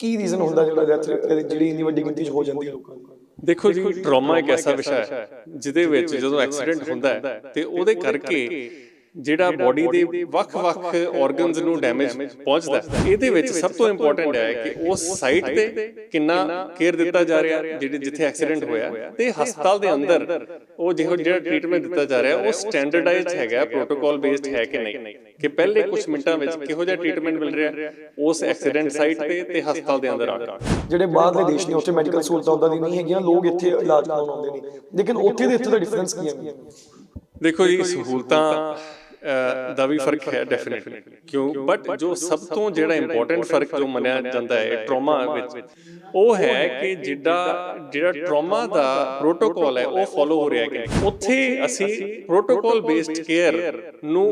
ਕੀ reason ਹੁੰਦਾ ਜਿਹੜਾ death ਜਿਹੜੀ ਇੰਨੀ ਵੱਡੀ ਗਿਣਤੀ 'ਚ ਹੋ ਜਾਂਦੀ ਹੈ ਲੋਕਾਂ ਦੀ? ਦੇਖੋ ਜੀ ਟਰਾਮਾ ਇੱਕ ਐਸਾ ਵਿਸ਼ਾ ਹੈ ਜਿਹਦੇ ਵਿੱਚ ਜਦੋਂ ਐਕਸੀਡੈਂਟ ਹੁੰਦਾ ਹੈ ਤੇ ਉਹਦੇ ਕਰਕੇ ਜਿਹੜਾ ਬਾਡੀ ਦੇ ਵੱਖ-ਵੱਖ ਆਰਗਨਸ ਨੂੰ ਡੈਮੇਜ ਪਹੁੰਚਦਾ ਇਹਦੇ ਵਿੱਚ ਸਭ ਤੋਂ ਇੰਪੋਰਟੈਂਟ ਹੈ ਕਿ ਉਸ ਸਾਈਟ ਤੇ ਕਿੰਨਾ ਕੇਅਰ ਦਿੱਤਾ ਜਾ ਰਿਹਾ ਜਿਹੜੇ ਜਿੱਥੇ ਐਕਸੀਡੈਂਟ ਹੋਇਆ। ਤੇ ਹਸਪਤਾਲ ਦੇ ਅੰਦਰ ਉਹ ਜਿਹੋ ਜਿਹੜਾ ਟ੍ਰੀਟਮੈਂਟ ਦਿੱਤਾ ਜਾ ਰਿਹਾ ਉਹ ਸਟੈਂਡਰਡਾਈਜ਼ਡ ਹੈਗਾ ਪ੍ਰੋਟੋਕਾਲ ਬੇਸਡ ਹੈ ਕਿ ਨਹੀਂ। ਕਿ ਪਹਿਲੇ ਕੁਝ ਮਿੰਟਾਂ ਵਿੱਚ ਕਿਹੋ ਜਿਹਾ ਟ੍ਰੀਟਮੈਂਟ ਮਿਲ ਰਿਹਾ ਉਸ ਐਕਸੀਡੈਂਟ ਸਾਈਟ ਤੇ ਤੇ ਹਸਪਤਾਲ ਦੇ ਅੰਦਰ ਆ ਕੇ ਜਿਹੜੇ ਬਾਹਰਲੇ ਦੇਸ਼ ਨੇ ਉੱਥੇ ਮੈਡੀਕਲ ਸਹੂਲਤਾਂ ਉਦਾਂ ਦੀ ਨਹੀਂ ਹੈਗੀਆਂ ਲੋਕ ਇੱਥੇ ਇਲਾਜ ਕਰਾਉਣ ਆਉਂਦੇ ਨੇ। ਲੇਕਿਨ ਉੱਥੇ ਦੇ ਇੱਥੇ ਦਾ ਡਿਫਰੈਂਸ ਕੀ ਹੈ ਦੇਖੋ ਜੀ ਸਹੂਲਤਾਂ ਦਾ ਵੀ ਫ਼ਰਕ ਹੈ ਡੈਫੀਨਿਟਲੀ ਕਿਉਂ ਬਟ ਜੋ ਸਭ ਤੋਂ ਜਿਹੜਾ ਇੰਪੋਰਟੈਂਟ ਫ਼ਰਕ ਜੋ ਮੰਨਿਆ ਜਾਂਦਾ ਹੈ ਟਰਾਮਾ ਵਿੱਚ, ਉਹ ਹੈ ਕਿ ਜਿਹੜਾ ਜਿਹੜਾ ਟਰਾਮਾ ਦਾ ਪ੍ਰੋਟੋਕਾਲ ਹੈ, ਉਹ ਫੋਲੋ ਹੋ ਰਿਹਾ ਹੈ ਕਿ ਨਹੀਂ। ਉੱਥੇ ਅਸੀਂ ਪ੍ਰੋਟੋਕਾਲ ਬੇਸਡ ਕੇਅਰ ਨੂੰ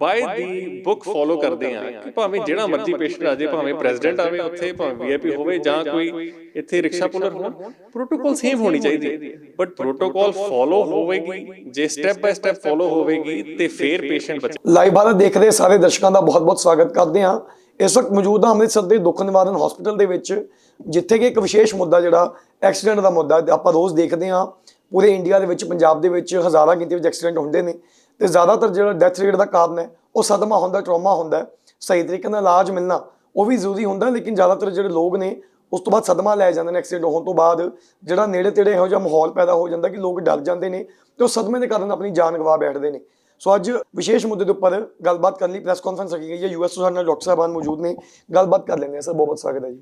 ਬਾਈ ਦੀ ਬੁੱਕ ਫੋਲੋ ਕਰਦੇ ਹਾਂ ਕਿ ਭਾਵੇਂ ਜਿਹੜਾ ਮਰਜ਼ੀ ਪੇਸ਼ੈਂਟ ਆ ਜਾਏ, ਭਾਵੇਂ ਪ੍ਰੈਜ਼ੀਡੈਂਟ ਆਵੇ, ਉੱਥੇ ਭਾਵੇਂ ਵੀਆਈਪੀ ਹੋਵੇ ਜਾਂ ਕੋਈ ਇੱਥੇ ਰਿਕਸ਼ਾ ਪੁਲਰ ਹੋਣ ਪ੍ਰੋਟੋਕਾਲ ਸੇਮ ਹੋਣੀ ਚਾਹੀਦੀ ਹੈ। ਬਟ ਪ੍ਰੋਟੋਕਾਲ ਫੋਲੋ ਹੋਵੇਗੀ ਜੇ ਸਟੈਪ ਬਾਈ ਸਟੈਪ ਫੋਲੋ ਹੋਵੇਗੀ ਤੇ ਫੇਰ ਪੇਸ਼ੈਂਟ ਬਚੇ ਲਾਈਵ ਭਾਰਤ ਦੇਖ ਰਹੇ ਸਾਰੇ ਦਰਸ਼ਕਾਂ ਦਾ ਬਹੁਤ-ਬਹੁਤ ਸਵਾਗਤ ਕਰਦੇ ਹਾਂ। ਇਸ ਵਕਤ ਮੌਜੂਦ ਹਾਂ ਅੰਮ੍ਰਿਤਸਰ ਦੇ ਦੁੱਖ ਨਿਵਾਰਨ ਹਸਪੀਟਲ ਦੇ ਵਿੱਚ ਜਿੱਥੇ ਕਿ ਇੱਕ ਵਿਸ਼ੇਸ਼ ਮੁੱਦਾ ਜਿਹੜਾ ਐਕਸੀਡੈਂਟ ਦਾ ਮੁੱਦਾ ਆਪਾਂ ਰੋਜ਼ ਦੇਖਦੇ ਹਾਂ। ਪੂਰੇ ਇੰਡੀਆ ਦੇ ਵਿੱਚ ਪੰਜਾਬ ਦੇ ਵਿੱਚ ਹਜ਼ਾਰਾਂ ਗਿਣਤੀ ਵਿੱਚ ਐਕਸੀਡੈਂਟ ਹੁੰਦੇ ਨੇ। ਤੇ ਜ਼ਿਆਦਾਤਰ ਜਿਹੜਾ ਡੈਥ ਰੇਟ ਦਾ ਕਾਰਨ ਹੈ ਉਹ ਸਦਮਾ ਹੁੰਦਾ ਟਰਾਮਾ ਹੁੰਦਾ ਹੈ। ਸਹੀ ਤਰੀਕੇ ਨਾਲ ਇਲਾਜ ਮਿਲਣਾ ਉਹ ਵੀ ਜ਼ਰੂਰੀ ਹੁੰਦਾ ਲੇਕਿਨ ਜ਼ਿਆਦਾਤਰ ਜਿਹੜੇ ਲੋਕ ਨੇ ਉਸ ਤੋਂ ਬਾਅਦ ਸਦਮਾ ਲੈ ਜਾਂਦੇ ਨੇ ਐਕਸੀਡੈਂਟ ਹੋਣ ਤੋਂ ਬਾਅਦ ਜਿਹੜਾ ਨੇੜੇ ਤੇੜੇ ਇਹੋ ਜਿਹਾ ਮਾਹੌਲ ਪੈਦਾ ਹੋ ਜਾਂਦਾ ਕਿ ਲੋਕ ਡਰ ਜਾਂਦੇ ਨੇ ਤੇ ਉਹ ਸਦਮੇ ਦੇ ਕਾਰਨ ਆਪਣੀ ਜਾਨ ਗਵਾ ਬੈਠਦੇ ਨੇ। ਸੋ ਅੱਜ ਵਿਸ਼ੇਸ਼ ਮੁੱਦੇ ਦੇ ਉੱਪਰ ਗੱਲਬਾਤ ਕਰਨ ਲਈ ਪ੍ਰੈਸ ਕਾਨਫਰੰਸ ਰੱਖੀ ਗਈ ਹੈ। ਯੂਐਸ ਤੋਂ ਸਾਡੇ ਨਾਲ ਡਾਕਟਰ ਸਾਹਿਬਾਨ ਮੌਜੂਦ ਨੇ। ਗੱਲਬਾਤ ਕਰ ਲੈਂਦੇ ਹਾਂ। ਸਰ ਬਹੁਤ ਸਵਾਗਤ ਹੈ ਜੀ।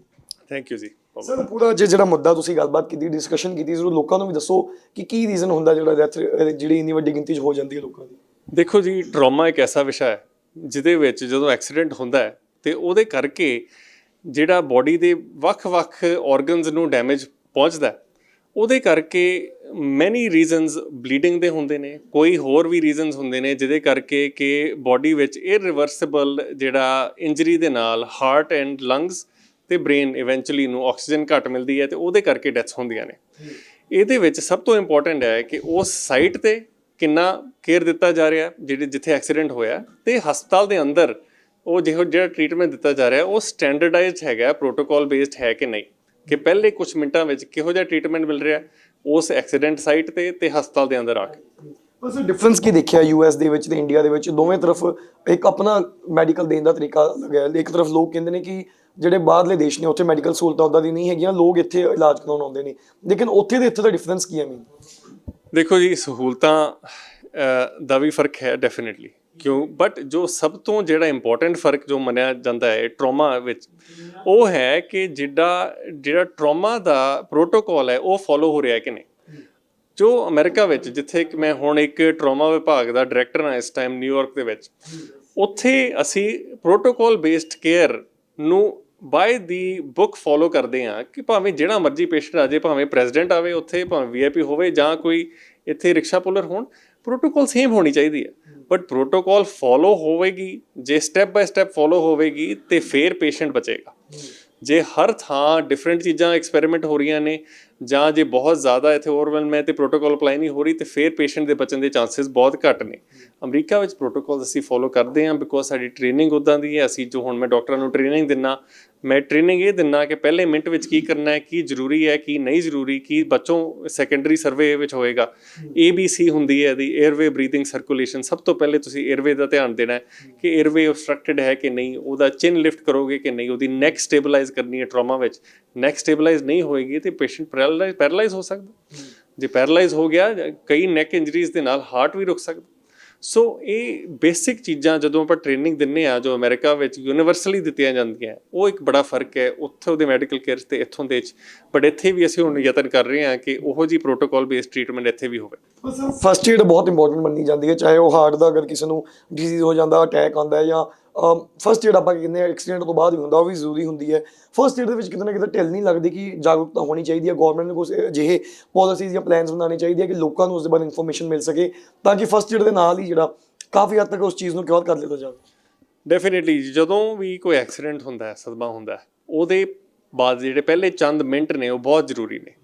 ਥੈਂਕ ਯੂ ਜੀ। ਸਰ ਪੂਰਾ ਜੇ ਜਿਹੜਾ ਮੁੱਦਾ ਤੁਸੀਂ ਗੱਲਬਾਤ ਕੀਤੀ ਡਿਸਕਸ਼ਨ ਕੀਤੀ ਜ਼ਰੂਰ ਲੋਕਾਂ ਨੂੰ ਵੀ ਦੱਸੋ ਕਿ ਕੀ ਰੀਜ਼ਨ ਹੁੰਦਾ ਜਿਹੜਾ ਡੈਥ ਜਿਹੜੀ ਇੰਨੀ ਵੱਡੀ ਗਿਣਤੀ 'ਚ ਹੋ ਜਾਂਦੀ ਹੈ ਲੋਕਾਂ ਦੀ। ਦੇਖੋ ਜੀ ਟਰਾਮਾ ਇੱਕ ਐਸਾ ਵਿਸ਼ਾ ਹੈ ਜਿਹਦੇ ਵਿੱਚ ਜਦੋਂ ਐਕਸੀਡੈਂਟ ਹੁੰਦਾ ਹੈ ਤੇ ਉਹਦੇ ਕਰਕੇ ਜਿਹੜਾ ਬਾਡੀ ਦੇ ਵੱਖ-ਵੱਖ ਆਰਗਨਸ ਨੂੰ ਡੈਮੇਜ ਪਹੁੰਚਦਾ ਉਹਦੇ ਕਰਕੇ ਮੈਨੀ ਰੀਜ਼ਨਸ ਬਲੀਡਿੰਗ ਦੇ ਹੁੰਦੇ ਨੇ, ਕੋਈ ਹੋਰ ਵੀ ਰੀਜ਼ਨਸ ਹੁੰਦੇ ਨੇ ਜਿਹਦੇ ਕਰਕੇ ਕਿ ਬਾਡੀ ਵਿੱਚ ਇਰਰਿਵਰਸਿਬਲ ਜਿਹੜਾ ਇੰਜਰੀ ਦੇ ਨਾਲ ਹਾਰਟ ਐਂਡ ਲੰਗਸ ਤੇ ਬ੍ਰੇਨ ਇਵੈਂਚੁਅਲੀ ਨੂੰ ਆਕਸੀਜਨ ਘੱਟ ਮਿਲਦੀ ਹੈ ਤੇ ਉਹਦੇ ਕਰਕੇ ਡੈਥਸ ਹੁੰਦੀਆਂ ਨੇ। ਇਹਦੇ ਵਿੱਚ ਸਭ ਤੋਂ ਇੰਪੋਰਟੈਂਟ ਹੈ ਕਿ ਉਸ ਸਾਈਟ ਤੇ ਕਿੰਨਾ ਕੇਅਰ ਦਿੱਤਾ ਜਾ ਰਿਹਾ ਜਿਹੜੇ ਜਿੱਥੇ ਐਕਸੀਡੈਂਟ ਹੋਇਆ ਤੇ ਹਸਪਤਾਲ ਦੇ ਅੰਦਰ ਉਹ ਜਿਹੋ ਜਿਹੜਾ ਟ੍ਰੀਟਮੈਂਟ ਦਿੱਤਾ ਜਾ ਰਿਹਾ ਉਹ ਸਟੈਂਡਰਡਾਈਜ਼ਡ ਹੈਗਾ ਪ੍ਰੋਟੋਕਾਲ ਬੇਸਡ ਹੈ ਕਿ ਨਹੀਂ? ਕਿ ਪਹਿਲੇ ਕੁਝ ਮਿੰਟਾਂ ਵਿੱਚ ਕਿਹੋ ਜਿਹਾ ਟ੍ਰੀਟਮੈਂਟ ਮਿਲ ਰਿਹਾ ਉਸ ਐਕਸੀਡੈਂਟ ਸਾਈਟ ਤੇ ਤੇ ਹਸਪਤਾਲ ਦੇ ਅੰਦਰ ਆ ਕੇ। ਬਸ ਡਿਫਰੈਂਸ ਕੀ ਦੇਖਿਆ ਯੂਐਸ ਦੇ ਵਿੱਚ ਤੇ ਇੰਡੀਆ ਦੇ ਵਿੱਚ? ਦੋਵੇਂ ਤਰਫ ਇੱਕ ਆਪਣਾ ਮੈਡੀਕਲ ਦੇਣ ਦਾ ਤਰੀਕਾ ਲੱਗਿਆ ਹੈ। ਇੱਕ ਤਰਫ ਲੋਕ ਕਹਿੰਦੇ ਨੇ ਕਿ ਜਿਹੜੇ ਬਾਹਰਲੇ ਦੇਸ਼ ਨੇ ਉੱਥੇ ਮੈਡੀਕਲ ਸਹੂਲਤਾਂ ਉਦਾਂ ਦੀ ਨਹੀਂ ਹੈਗੀਆਂ ਲੋਕ ਇੱਥੇ ਇਲਾਜ ਕਰਾਉਣ ਆਉਂਦੇ ਨੇ। ਲੇਕਿਨ ਉੱਥੇ ਦੇ ਇੱਥੇ ਦਾ ਡਿਫਰੈਂਸ ਕੀ ਹੈ ਮੀਨ ਦੇਖੋ ਜੀ ਸਹੂਲਤਾਂ ਦਾ ਵੀ ਫ਼ਰਕ ਹੈ ਡੈਫੀਨਿਟਲੀ ਕਿਉਂ? ਬਟ ਜੋ ਸਭ ਤੋਂ ਜਿਹੜਾ ਇੰਪੋਰਟੈਂਟ ਫ਼ਰਕ ਜੋ ਮੰਨਿਆ ਜਾਂਦਾ ਹੈ ਟਰੋਮਾ ਵਿੱਚ, ਉਹ ਹੈ ਕਿ ਜਿਹੜਾ ਜਿਹੜਾ ਟਰੋਮਾ ਦਾ ਪ੍ਰੋਟੋਕਾਲ ਹੈ, ਉਹ ਫੋਲੋ ਹੋ ਰਿਹਾ ਹੈ ਕਿ ਨਹੀਂ? ਜੋ ਅਮਰੀਕਾ ਵਿੱਚ, ਜਿੱਥੇ ਕਿ ਮੈਂ ਹੁਣ ਇੱਕ ਟਰੋਮਾ ਵਿਭਾਗ ਦਾ ਡਾਇਰੈਕਟਰ ਹਾਂ ਇਸ ਟਾਈਮ ਨਿਊਯਾਰਕ ਦੇ ਵਿੱਚ, ਉੱਥੇ ਅਸੀਂ ਪ੍ਰੋਟੋਕਾਲ ਬੇਸਡ ਕੇਅਰ ਨੂੰ ਬਾਈ ਦੀ ਬੁੱਕ ਫੋਲੋ ਕਰਦੇ ਹਾਂ ਕਿ ਭਾਵੇਂ ਜਿਹੜਾ ਮਰਜ਼ੀ ਪੇਸ਼ੈਂਟ ਆ ਜਾਏ, ਭਾਵੇਂ ਪ੍ਰੈਜ਼ੀਡੈਂਟ ਆਵੇ ਉੱਥੇ, ਭਾਵੇਂ ਵੀਆਈਪੀ ਹੋਵੇ ਜਾਂ ਕੋਈ ਇੱਥੇ ਰਿਕਸ਼ਾ ਪੁਲਰ ਹੋਣ ਪ੍ਰੋਟੋਕੋਲ ਸੇਮ ਹੋਣੀ ਚਾਹੀਦੀ ਹੈ। ਬਟ ਪ੍ਰੋਟੋਕੋਲ ਫੋਲੋ ਹੋਵੇਗੀ, ਜੇ ਸਟੈਪ ਬਾਈ ਸਟੈਪ ਫੋਲੋ ਹੋਵੇਗੀ, ਤੇ ਫੇਰ ਪੇਸ਼ੈਂਟ ਬਚੇਗਾ। ਜੇ ਹਰ ਥਾਂ ਡਿਫਰੈਂਟ ਚੀਜ਼ਾਂ ਐਕਸਪੈਰੀਮੈਂਟ ਹੋ ਰਹੀਆਂ ਨੇ ਜਾਂ ਜੇ ਬਹੁਤ ਜ਼ਿਆਦਾ ਇੱਥੇ ਓਵਰਵੈਲਮ ਹੈ ਤੇ ਪ੍ਰੋਟੋਕੋਲ ਅਪਲਾਈ ਨਹੀਂ ਹੋ ਰਹੀ, ਤੇ ਫਿਰ ਪੇਸ਼ੈਂਟ ਦੇ ਬਚਣ ਦੇ ਚਾਂਸਸ ਬਹੁਤ ਘੱਟ ਨੇ। ਅਮਰੀਕਾ ਵਿੱਚ ਪ੍ਰੋਟੋਕੋਲ ਅਸੀਂ ਫੋਲੋ ਕਰਦੇ ਹਾਂ ਬਿਕੋਜ਼ ਸਾਡੀ ਟ੍ਰੇਨਿੰਗ ਉਦਾਂ ਦੀ ਹੈ। ਅਸੀਂ ਜੋ ਹੁਣ ਮੈਂ ਡਾਕਟਰਾਂ ਨੂੰ ਟ੍ਰੇਨਿੰਗ ਦਿੰਨਾ, ਮੈਂ ਟ੍ਰੇਨਿੰਗ ਇਹ ਦਿੰਨਾ ਕਿ ਪਹਿਲੇ ਮਿੰਟ ਵਿੱਚ ਕੀ ਕਰਨਾ ਹੈ, ਕੀ ਜ਼ਰੂਰੀ ਹੈ, ਕੀ ਨਹੀਂ ਜ਼ਰੂਰੀ, ਕੀ ਬੱਚੋਂ ਸੈਕੰਡਰੀ ਸਰਵੇ ਵਿੱਚ ਹੋਏਗਾ। ABC ਹੁੰਦੀ ਹੈ ਦੀ 에ਅਰਵੇ ਬਰੀਥਿੰਗ ਸਰਕੂਲੇਸ਼ਨ ਸਭ ਤੋਂ ਪਹਿਲੇ ਤੁਸੀਂ 에ਅਰਵੇ ਦਾ ਧਿਆਨ ਦੇਣਾ ਹੈ ਕਿ 에ਅਰਵੇ obstructed ਹੈ ਕਿ ਨਹੀਂ, ਉਹਦਾ ਚਿਨ ਲਿਫਟ ਕਰੋਗੇ ਕਿ ਨਹੀਂ, ਉਹਦੀ ਨੈਕ ਸਟੇਬਲਾਈਜ਼ ਕਰਨੀ ਹੈ ਟਰਾਮਾ ਵਿੱਚ। ਨੈਕ ਸਟੇਬਲਾਈਜ਼ ਨਹੀਂ ਹੋਏਗੀ ਤੇ ਪੇਸ਼ੈਂਟ ਪੈਰਾਲਾਈਜ਼ ਪੈਰਾਲਾਈਜ਼ ਹੋ ਸਕਦਾ। ਜੇ ਪੈਰਾਲਾਈਜ਼ ਹੋ ਗਿਆ, ਕਈ ਨੈਕ ਇੰਜਰੀਜ਼ ਦੇ ਨਾਲ ਹਾਰਟ ਵੀ ਰੁਕ ਸਕਦਾ। ਸੋ ਇਹ ਬੇਸਿਕ ਚੀਜ਼ਾਂ ਜਦੋਂ ਆਪਾਂ ਟ੍ਰੇਨਿੰਗ ਦਿੰਨੇ ਆ, ਜੋ ਅਮਰੀਕਾ ਵਿੱਚ ਯੂਨੀਵਰਸਲੀ ਦਿੱਤੀਆਂ ਜਾਂਦੀਆਂ, ਉਹ ਇੱਕ ਬੜਾ ਫ਼ਰਕ ਹੈ ਉੱਥੋਂ ਦੇ ਮੈਡੀਕਲ ਕੇਅਰ ਤੇ ਇੱਥੋਂ ਦੇ ਚ ਬਟ ਇੱਥੇ ਵੀ ਅਸੀਂ ਹੁਣ ਯਤਨ ਕਰ ਰਹੇ ਹਾਂ ਕਿ ਉਹੋ ਜੀ ਪ੍ਰੋਟੋਕਾਲ ਬੇਸਡ ਟ੍ਰੀਟਮੈਂਟ ਇੱਥੇ ਵੀ ਹੋਵੇ। ਫਸਟ ਏਡ ਬਹੁਤ ਇੰਪੋਰਟੈਂਟ ਮੰਨੀ ਜਾਂਦੀ ਹੈ, ਚਾਹੇ ਉਹ ਹਾਰਟ ਦਾ ਅਗਰ ਕਿਸੇ ਨੂੰ ਡਿਜ਼ੀਜ਼ ਹੋ ਜਾਂਦਾ ਅਟੈਕ ਆਉਂਦਾ ਹੈ ਜਾਂ ਫਸਟ ਏਡ ਆਪਾਂ ਕਹਿੰਦੇ ਆ ਐਕਸੀਡੈਂਟ ਤੋਂ ਬਾਅਦ ਵੀ ਹੁੰਦਾ ਉਹ ਵੀ ਜ਼ਰੂਰੀ ਹੁੰਦੀ ਹੈ। ਫਸਟ ਏਡ ਦੇ ਵਿੱਚ ਕਿਤੇ ਨਾ ਕਿਤੇ ਢਿੱਲ ਨਹੀਂ ਲੱਗਦੀ ਕਿ ਜਾਗਰੂਕਤਾ ਹੋਣੀ ਚਾਹੀਦੀ ਹੈ ਗਵਰਨਮੈਂਟ ਨੂੰ ਕੁਝ ਅਜਿਹੇ ਪਾਲਿਸੀਜ਼ ਜਾਂ ਪਲਾਨਸ ਬਣਾਉਣੇ ਚਾਹੀਦੇ ਆ ਕਿ ਲੋਕਾਂ ਨੂੰ ਉਸ ਦੇ ਬਾਰੇ ਇਨਫੋਰਮੇਸ਼ਨ ਮਿਲ ਸਕੇ ਤਾਂ ਕਿ ਫਸਟ ਏਡ ਦੇ ਨਾਲ ਹੀ ਜਿਹੜਾ ਕਾਫੀ ਹੱਦ ਤੱਕ ਉਸ ਚੀਜ਼ ਨੂੰ ਕਿਉਰ ਕਰ ਲਿਆ ਜਾਵੇ। ਡੈਫੀਨਿਟਲੀ ਜਦੋਂ ਵੀ ਕੋਈ ਐਕਸੀਡੈਂਟ ਹੁੰਦਾ ਹੈ ਸਦਮਾ ਹੁੰਦਾ ਹੈ ਉਹਦੇ ਬਾਅਦ ਜਿਹੜੇ ਪਹਿਲੇ ਚੰਦ ਮਿੰਟ ਨੇ ਉਹ ਬਹੁਤ ਜ਼ਰੂਰੀ ਨੇ।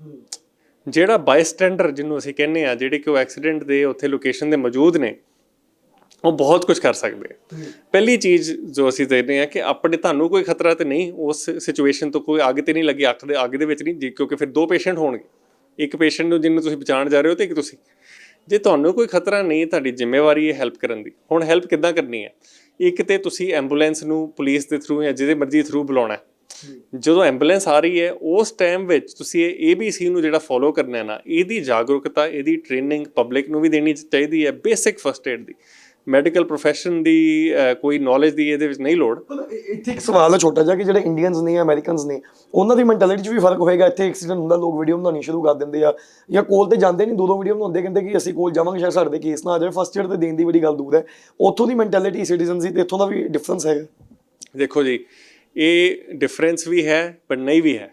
ਜਿਹੜਾ ਬਾਈਸਟੈਂਡਰ ਜਿਹਨੂੰ ਅਸੀਂ ਕਹਿੰਦੇ ਆ ਜਿਹੜੇ ਕਿ ਉਹ ਐਕਸੀਡੈਂਟ ਦੇ ਉੱਥੇ ਲੋਕੇਸ਼ਨ ਦੇ ਮੌਜੂਦ ਨੇ ਉਹ ਬਹੁਤ ਕੁਝ ਕਰ ਸਕਦੇ ਆ। ਪਹਿਲੀ ਚੀਜ਼ ਜੋ ਅਸੀਂ ਦੇਖਦੇ ਆ ਕਿ ਆਪਣੇ ਤੁਹਾਨੂੰ ਕੋਈ ਖਤਰਾ ਤੇ ਨਹੀਂ ਉਸ ਸਿਚੁਏਸ਼ਨ ਤੋਂ ਕੋਈ ਅੱਗ ਤੇ ਨਹੀਂ ਲੱਗੀ ਅੱਖ ਦੇ ਅੱਗ ਦੇ ਵਿੱਚ ਨਹੀਂ ਜੀ ਕਿਉਂਕਿ ਫਿਰ ਦੋ ਪੇਸ਼ੈਂਟ ਹੋਣਗੇ। ਇੱਕ ਪੇਸ਼ੈਂਟ ਨੂੰ ਜਿਹਨੂੰ ਤੁਸੀਂ ਬਚਾਉਣ ਜਾ ਰਹੇ ਹੋ ਤੇ ਇੱਕ ਤੁਸੀਂ। ਜੇ ਤੁਹਾਨੂੰ ਕੋਈ ਖਤਰਾ ਨਹੀਂ ਤੁਹਾਡੀ ਜ਼ਿੰਮੇਵਾਰੀ ਹੈ ਹੈਲਪ ਕਰਨ ਦੀ। ਹੁਣ ਹੈਲਪ ਕਿੱਦਾਂ ਕਰਨੀ ਹੈ? ਇੱਕ ਤੇ ਤੁਸੀਂ ਐਂਬੂਲੈਂਸ ਨੂੰ ਪੁਲਿਸ ਦੇ ਥਰੂ ਜਾਂ ਜਿਹਦੇ ਮਰਜ਼ੀ ਥਰੂ ਬੁਲਾਉਣਾ ਜਦੋਂ ਐਂਬੂਲੈਂਸ ਆ ਰਹੀ ਹੈ ਉਸ ਟਾਈਮ ਵਿੱਚ ਤੁਸੀਂ ਇਹ ABC ਨੂੰ ਜਿਹੜਾ ਫੋਲੋ ਕਰਨਾ ਹੈ ਨਾ ਇਹਦੀ ਜਾਗਰੂਕਤਾ ਇਹਦੀ ਟ੍ਰੇਨਿੰਗ ਪਬਲਿਕ ਨੂੰ ਵੀ ਦੇਣੀ ਚਾਹੀਦੀ ਹੈ ਬੇਸਿਕ ਫਸਟ ਏਡ ਦੀ। ਮੈਡੀਕਲ profession ਦੀ ਕੋਈ ਨੌਲੇਜ ਦੀ ਇਹਦੇ ਵਿੱਚ ਨਹੀਂ ਲੋੜ। ਇੱਥੇ ਇੱਕ ਸਵਾਲ ਹੈ ਛੋਟਾ ਜਿਹਾ ਕਿ ਜਿਹੜੇ ਇੰਡੀਅਨਸ ਨੇ ਅਮਰੀਕਨਸ ਨੇ ਉਹਨਾਂ ਦੀ ਮੈਂਟੈਲਿਟੀ 'ਚ ਵੀ ਫ਼ਰਕ ਹੋਏਗਾ? ਇੱਥੇ ਐਕਸੀਡੈਂਟ ਹੁੰਦਾ ਲੋਕ ਵੀਡੀਓ ਬਣਾਉਣੀ ਸ਼ੁਰੂ ਕਰ ਦਿੰਦੇ ਆ। ਜਾਂ ਕੋਲ ਤੇ ਜਾਂਦੇ ਨਹੀਂ ਦੋ ਦੋ ਵੀਡੀਓ ਬਣਾਉਂਦੇ ਕਹਿੰਦੇ ਕਿ ਅਸੀਂ ਕੋਲ ਜਾਵਾਂਗੇ ਸ਼ਾਇਦ ਸਾਡੇ ਕੇਸ ਨਾ ਆ ਜਾਵੇ। ਫਸਟ ਏਡ ਤੇ ਦੇਣ ਦੀ ਬੜੀ ਗੱਲ ਦੂਰ ਹੈ। ਉੱਥੋਂ ਦੀ ਮੈਂਟੈਲਿਟੀ ਸਿਟੀਜ਼ਨ ਸੀ ਤੇ ਇੱਥੋਂ ਦਾ ਵੀ ਡਿਫਰੈਂਸ ਹੈਗਾ? ਦੇਖੋ ਜੀ ਇਹ ਡਿਫਰੈਂਸ ਵੀ ਹੈ ਪਰ ਨਹੀਂ ਵੀ ਹੈ।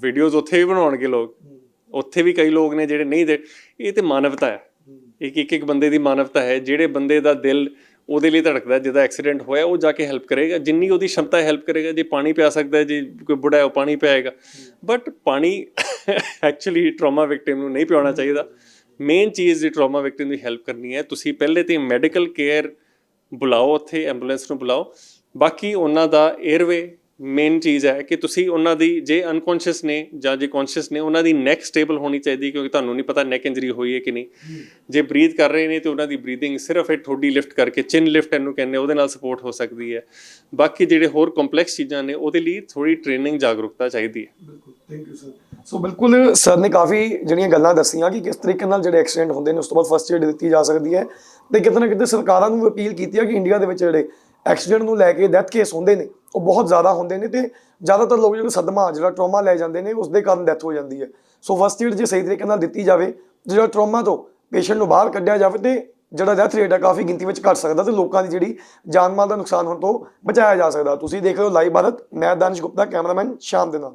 ਵੀਡੀਓਜ਼ ਉੱਥੇ ਵੀ ਬਣਾਉਣਗੇ ਲੋਕ। ਉੱਥੇ ਵੀ ਕਈ ਲੋਕ ਨੇ ਜਿਹੜੇ ਨਹੀਂ ਦੇ ਇਹ ਤੇ ਮਾਨਵਤਾ ਹੈ। ਇੱਕ ਇੱਕ ਇੱਕ ਬੰਦੇ ਦੀ ਮਾਨਵਤਾ ਹੈ, ਜਿਹੜੇ ਬੰਦੇ ਦਾ ਦਿਲ ਉਹਦੇ ਲਈ ਧੜਕਦਾ ਜਿਹਦਾ ਐਕਸੀਡੈਂਟ ਹੋਇਆ, ਉਹ ਜਾ ਕੇ ਹੈਲਪ ਕਰੇਗਾ। ਜਿੰਨੀ ਉਹਦੀ ਸ਼ਮਤਾ ਹੈਲਪ ਕਰੇਗਾ। ਜੇ ਪਾਣੀ ਪਿਆ ਸਕਦਾ ਜੇ ਕੋਈ ਬੁੜਾ ਹੈ, ਉਹ ਪਾਣੀ ਪਿਆਏਗਾ। ਬਟ ਪਾਣੀ ਐਕਚੁਅਲੀ ਟਰਾਮਾ ਵਿਕਟਿਮ ਨੂੰ ਨਹੀਂ ਪਿਆਉਣਾ ਚਾਹੀਦਾ। ਮੇਨ ਚੀਜ਼ ਦੀ ਟਰਾਮਾ ਵਿਕਟਿਮ ਦੀ ਹੈਲਪ ਕਰਨੀ ਹੈ, ਤੁਸੀਂ ਪਹਿਲੇ ਤੇ ਮੈਡੀਕਲ ਕੇਅਰ ਬੁਲਾਓ, ਉੱਥੇ ਐਂਬੂਲੈਂਸ ਨੂੰ ਬੁਲਾਓ। ਬਾਕੀ ਉਹਨਾਂ ਦਾ 에ਅਰਵੇ ਮੇਨ ਚੀਜ਼ ਹੈ ਕਿ ਤੁਸੀਂ ਉਹਨਾਂ ਦੀ ਜੇ ਅਨਕੌਂਸ਼ੀਅਸ ਨੇ ਜਾਂ ਜੇ ਕੌਂਸ਼ੀਅਸ ਨੇ ਉਹਨਾਂ ਦੀ ਨੈਕ ਸਟੇਬਲ ਹੋਣੀ ਚਾਹੀਦੀ ਕਿਉਂਕਿ ਤੁਹਾਨੂੰ ਨਹੀਂ ਪਤਾ ਨੈਕ ਇੰਜਰੀ ਹੋਈ ਹੈ ਕਿ ਨਹੀਂ। ਜੇ ਬਰੀਥ ਕਰ ਰਹੇ ਨੇ ਤੇ ਉਹਨਾਂ ਦੀ ਬਰੀਥਿੰਗ ਸਿਰਫ ਇਹ ਠੋਡੀ ਲਿਫਟ ਕਰਕੇ ਚਿਨ ਲਿਫਟ ਇਹਨੂੰ ਕਹਿੰਦੇ ਉਹਦੇ ਨਾਲ ਸਪੋਰਟ ਹੋ ਸਕਦੀ ਹੈ। ਬਾਕੀ ਜਿਹੜੇ ਹੋਰ ਕੰਪਲੈਕਸ ਚੀਜ਼ਾਂ ਨੇ ਉਹਦੇ ਲਈ ਥੋੜੀ ਟ੍ਰੇਨਿੰਗ ਜਾਗਰੂਕਤਾ ਚਾਹੀਦੀ ਹੈ। ਬਿਲਕੁਲ ਥੈਂਕ ਯੂ ਸਰ ਸੋ ਬਿਲਕੁਲ ਸਰ ਨੇ ਕਾਫੀ ਜਿਹੜੀਆਂ ਗੱਲਾਂ ਦੱਸੀਆਂ ਕਿ ਕਿਸ ਤਰੀਕੇ ਨਾਲ ਜਿਹੜੇ ਐਕਸੀਡੈਂਟ ਹੁੰਦੇ ਨੇ ਉਸ ਤੋਂ ਬਾਅਦ ਫਸਟ ਏਡ ਦਿੱਤੀ ਜਾ ਸਕਦੀ ਹੈ। ਤੇ ਕਿਤੇ ਨਾ ਕਿਤੇ ਸਰਕਾਰਾਂ ਨੂੰ ਅਪੀਲ ਕੀਤੀ ਹੈ ਕਿ ਇੰਡੀਆ ਦੇ ਵਿੱਚ ਜਿਹੜੇ ਐਕਸੀਡੈਂਟ ਨੂੰ ਲੈ ਕੇ ਡੈਥ ਕੇਸ ਹੁੰਦੇ ਨੇ, ਉਹ ਬਹੁਤ ਜ਼ਿਆਦਾ ਹੁੰਦੇ ਨੇ ਤੇ ਜ਼ਿਆਦਾਤਰ ਲੋਕ ਜਿਹੜੇ ਸਦਮਾ, ਜਿਹੜਾ ਟਰੋਮਾ ਲੈ ਜਾਂਦੇ ਨੇ ਉਸ ਦੇ ਕਾਰਨ ਡੈਥ ਹੋ ਜਾਂਦੀ ਹੈ। ਸੋ ਫਸਟ ਏਡ ਜੇ ਸਹੀ ਤਰੀਕੇ ਨਾਲ ਦਿੱਤੀ ਜਾਵੇ ਜਿਹੜਾ ਟਰੋਮਾ ਤੋਂ ਪੇਸ਼ੈਂਟ ਨੂੰ ਬਾਹਰ ਕੱਢਿਆ ਜਾਵੇ ਤੇ ਜਿਹੜਾ ਡੈਥ ਰੇਟ ਆ ਕਾਫੀ ਗਿਣਤੀ ਵਿੱਚ ਘਟ ਸਕਦਾ ਤੇ ਲੋਕਾਂ ਦੀ ਜਿਹੜੀ ਜਾਨ ਮਾਲ ਦਾ ਨੁਕਸਾਨ ਹੋਣ ਤੋਂ ਬਚਾਇਆ ਜਾ ਸਕਦਾ। ਤੁਸੀਂ ਦੇਖ ਰਹੇ ਹੋ ਲਾਈਵ ਭਾਰਤ, ਮੈਂ ਦਾਨਿਸ਼ ਗੁਪਤਾ, ਕੈਮਰਾਮੈਨ ਸ਼ਾਮ ਦੇ ਨਾਲ।